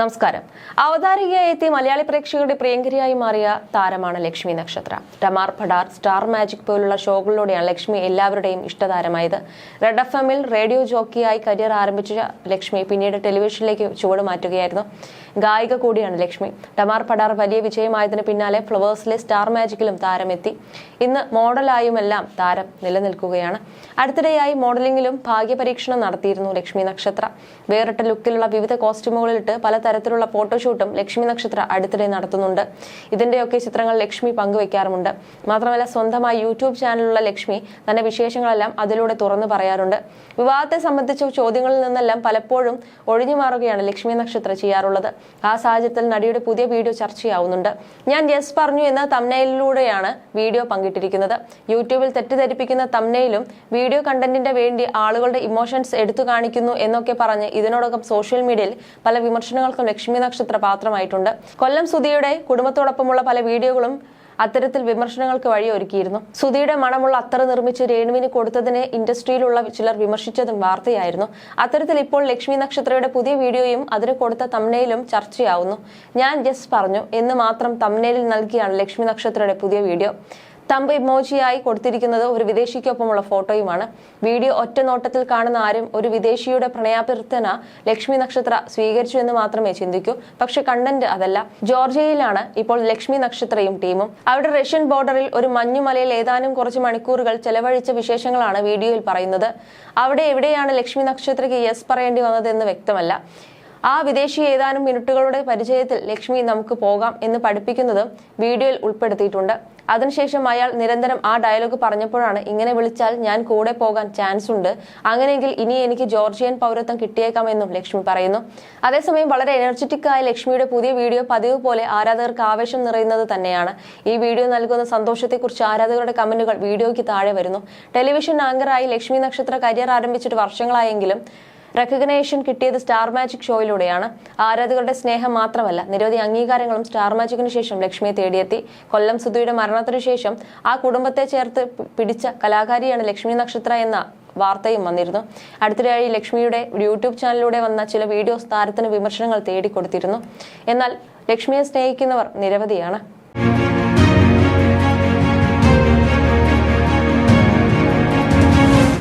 നമസ്കാരം. അവതാരികയായി എത്തി മലയാളി പ്രേക്ഷകരുടെ പ്രിയങ്കരിയായി മാറിയ താരമാണ് ലക്ഷ്മി നക്ഷത്ര. ടമാർ പടാർ സ്റ്റാർ മാജിക് പോലുള്ള ഷോകളിലൂടെയാണ് ലക്ഷ്മി എല്ലാവരുടെയും ഇഷ്ടതാരമായത്. റെഡ് എഫ് എമ്മിൽ റേഡിയോ ജോക്കിയായി കരിയർ ആരംഭിച്ച ലക്ഷ്മി പിന്നീട് ടെലിവിഷനിലേക്ക് ചുവട് മാറ്റുകയായിരുന്നു. ഗായിക കൂടിയാണ് ലക്ഷ്മി. ടമാർ പടാർ വലിയ വിജയമായതിന് പിന്നാലെ ഫ്ലവേഴ്സിലെ സ്റ്റാർ മാജിക്കിലും താരമെത്തി. ഇന്ന് മോഡലായുമെല്ലാം താരം നിലനിൽക്കുകയാണ്. അടുത്തിടെയായി മോഡലിംഗിലും ഭാഗ്യപരീക്ഷണം നടത്തിയിരുന്നു ലക്ഷ്മി നക്ഷത്ര. വേറിട്ട ലുക്കിലുള്ള വിവിധ കോസ്റ്റ്യൂമുകളിലിട്ട് പലതരത്തിലുള്ള ഫോട്ടോഷൂട്ടും ലക്ഷ്മി നക്ഷത്ര അടുത്തിടെ നടത്തുന്നുണ്ട്. ഇതിന്റെയൊക്കെ ചിത്രങ്ങൾ ലക്ഷ്മി പങ്കുവെക്കാറുമുണ്ട്. മാത്രമല്ല സ്വന്തമായി യൂട്യൂബ് ചാനലുള്ള ലക്ഷ്മി തന്റെ വിശേഷങ്ങളെല്ലാം അതിലൂടെ തുറന്നു പറയാറുണ്ട്. വിവാഹത്തെ സംബന്ധിച്ച ചോദ്യങ്ങളിൽ നിന്നെല്ലാം പലപ്പോഴും ഒഴിഞ്ഞു മാറുകയാണ് ലക്ഷ്മി നക്ഷത്ര ചെയ്യാറുള്ളത്. ആ സാഹചര്യത്തിൽ നടിയുടെ പുതിയ വീഡിയോ ചർച്ചയാവുന്നുണ്ട്. ഞാൻ യെസ് പറഞ്ഞു എന്ന തമ്നയിലൂടെയാണ് വീഡിയോ പങ്കിട്ടിരിക്കുന്നത്. യൂട്യൂബിൽ തെറ്റിദ്ധരിപ്പിക്കുന്ന തമ്നയിലും വീഡിയോ കണ്ടന്റിന്റെ വേണ്ടി ആളുകളുടെ ഇമോഷൻസ് എടുത്തു കാണിക്കുന്നു എന്നൊക്കെ പറഞ്ഞ് ഇതിനോടൊപ്പം സോഷ്യൽ മീഡിയയിൽ പല വിമർശനങ്ങൾക്കും ലക്ഷ്മി നക്ഷത്ര പാത്രമായിട്ടുണ്ട്. കൊല്ലം സുധിയുടെ കുടുംബത്തോടൊപ്പമുള്ള പല വീഡിയോകളും അത്തരത്തിൽ വിമർശനങ്ങൾക്ക് വഴിയൊരുക്കിയിരുന്നു. സുധിയുടെ മണമുള്ള അത്തർ നിർമ്മിച്ച് രേണുവിന് കൊടുത്തതിനെ ഇൻഡസ്ട്രിയിലുള്ള ചിലർ വിമർശിച്ചതും വാർത്തയായിരുന്നു. അത്തരത്തിൽ ഇപ്പോൾ ലക്ഷ്മി നക്ഷത്രയുടെ പുതിയ വീഡിയോയും അതിന് കൊടുത്ത തമ്നയിലും ചർച്ചയാവുന്നു. ഞാൻ ജസ് പറഞ്ഞു എന്ന് മാത്രം തമ്നയിൽ നൽകിയാണ് ലക്ഷ്മി നക്ഷത്രയുടെ പുതിയ വീഡിയോ. തമ്പ് ഇമോജിയായി കൊടുത്തിരിക്കുന്നത് ഒരു വിദേശിക്കൊപ്പമുള്ള ഫോട്ടോയുമാണ്. വീഡിയോ ഒറ്റ നോട്ടത്തിൽ കാണുന്ന ആരും ഒരു വിദേശിയുടെ പ്രണയാഭ്യർത്ഥന ലക്ഷ്മി നക്ഷത്ര സ്വീകരിച്ചു എന്ന് മാത്രമേ ചിന്തിക്കൂ. പക്ഷെ കണ്ടന്റ് അതല്ല. ജോർജിയയിലാണ് ഇപ്പോൾ ലക്ഷ്മി നക്ഷത്രയും ടീമും. അവിടെ റഷ്യൻ ബോർഡറിൽ ഒരു മഞ്ഞുമലയിൽ ഏതാനും കുറച്ച് മണിക്കൂറുകൾ ചെലവഴിച്ച വിശേഷങ്ങളാണ് വീഡിയോയിൽ പറയുന്നത്. അവിടെ എവിടെയാണ് ലക്ഷ്മി നക്ഷത്രയ്ക്ക് യെസ് പറയേണ്ടി വന്നതെന്ന് വ്യക്തമല്ല. ആ വിദേശി ഏതാനും മിനിറ്റുകളുടെ പരിചയത്തിൽ ലക്ഷ്മി നമുക്ക് പോകാം എന്ന് പഠിപ്പിക്കുന്നത് വീഡിയോയിൽ ഉൾപ്പെടുത്തിയിട്ടുണ്ട്. അതിനുശേഷം അയാൾ നിരന്തരം ആ ഡയലോഗ് പറഞ്ഞപ്പോഴാണ് ഇങ്ങനെ വിളിച്ചാൽ ഞാൻ കൂടെ പോകാൻ ചാൻസ് ഉണ്ട്. അങ്ങനെയെങ്കിൽ ഇനി എനിക്ക് ജോർജിയൻ പൗരത്വം കിട്ടിയേക്കാമെന്നും ലക്ഷ്മി പറയുന്നു. അതേസമയം വളരെ എനർജറ്റിക് ആയ ലക്ഷ്മിയുടെ പുതിയ വീഡിയോ പതിവ് പോലെ ആരാധകർക്ക് ആവേശം നിറയുന്നത് തന്നെയാണ്. ഈ വീഡിയോ നൽകുന്ന സന്തോഷത്തെക്കുറിച്ച് ആരാധകരുടെ കമന്റുകൾ വീഡിയോയ്ക്ക് താഴെ വരുന്നു. ടെലിവിഷൻ ആങ്കറായി ലക്ഷ്മി നക്ഷത്ര കരിയർ ആരംഭിച്ചിട്ട് വർഷങ്ങളായെങ്കിലും റെക്കഗ്നേഷൻ കിട്ടിയത് സ്റ്റാർ മാജിക് ഷോയിലൂടെയാണ്. ആരാധകരുടെ സ്നേഹം മാത്രമല്ല നിരവധി അംഗീകാരങ്ങളും സ്റ്റാർ മാജിക്കിന് ശേഷം ലക്ഷ്മിയെ തേടിയെത്തി. കൊല്ലം സുധിയുടെ മരണത്തിനു ശേഷം ആ കുടുംബത്തെ ചേർത്ത് പിടിച്ച കലാകാരിയാണ് ലക്ഷ്മി നക്ഷത്ര എന്ന വാർത്തയും വന്നിരുന്നു. അടുത്തിടെയായി ലക്ഷ്മിയുടെ യൂട്യൂബ് ചാനലിലൂടെ വന്ന ചില വീഡിയോസ് താരത്തിന് വിമർശനങ്ങൾ തേടിക്കൊടുത്തിരുന്നു. എന്നാൽ ലക്ഷ്മിയെ സ്നേഹിക്കുന്നവർ നിരവധിയാണ്.